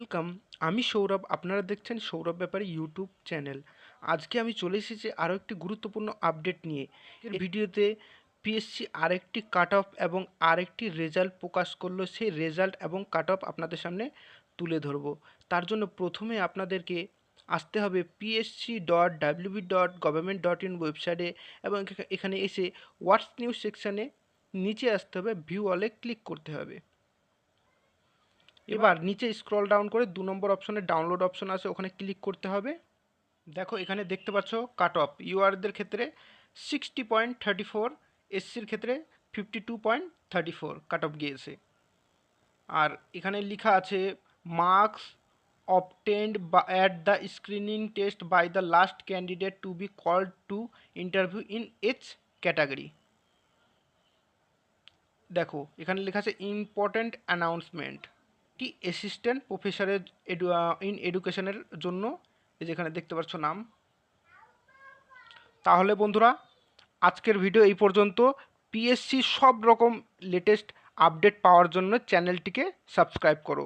Welcome আমি সৌরভ, আপনারা দেখছেন সৌরভ ব্যাপারে ইউটিউব চ্যানেল আজকে আমি চলে এসেছি আরও একটি গুরুত্বপূর্ণ আপডেট নিয়ে। এর ভিডিওতে পিএসসি আরেকটি কাট অফ এবং আরেকটি রেজাল্ট প্রকাশ করল। সেই রেজাল্ট এবং কাট অফ আপনাদের সামনে তুলে ধরবো। তার জন্য প্রথমে আপনাদেরকে আসতে হবে PSC dot WB dot government dot in ওয়েবসাইটে এবং এখানে এসে হোয়াটস নিউজ সেকশানে নিচে আসতে হবে। ভিউ অলে ক্লিক করতে হবে। এবার নিচে স্ক্রল ডাউন করে দু নম্বর অপশনে ডাউনলোড অপশন আছে ওখানে ক্লিক করতে হবে। দেখো এখানে দেখতে পাচ্ছ কাট অফ ইউআরদের ক্ষেত্রে সিক্সটি পয়েন্ট থার্টি ফোর এসসির ক্ষেত্রে fifty two point thirty four cut off গিয়েছে। আর এখানে লেখা আছে marks obtained by, at the screening test by the last candidate to be called to interview in each category. দেখো এখানে লেখা আছে ইম্পর্ট্যান্ট অ্যানাউন্সমেন্ট টি অ্যাসিস্ট্যান্ট প্রফেসরের এডু ইন এডুকেশনের জন্য যেখানে দেখতে পাচ্ছ নাম। তাহলে বন্ধুরা, আজকের ভিডিও এই পর্যন্ত। পিএসসি সব রকম লেটেস্ট আপডেট পাওয়ার জন্য চ্যানেলটিকে সাবস্ক্রাইব করো।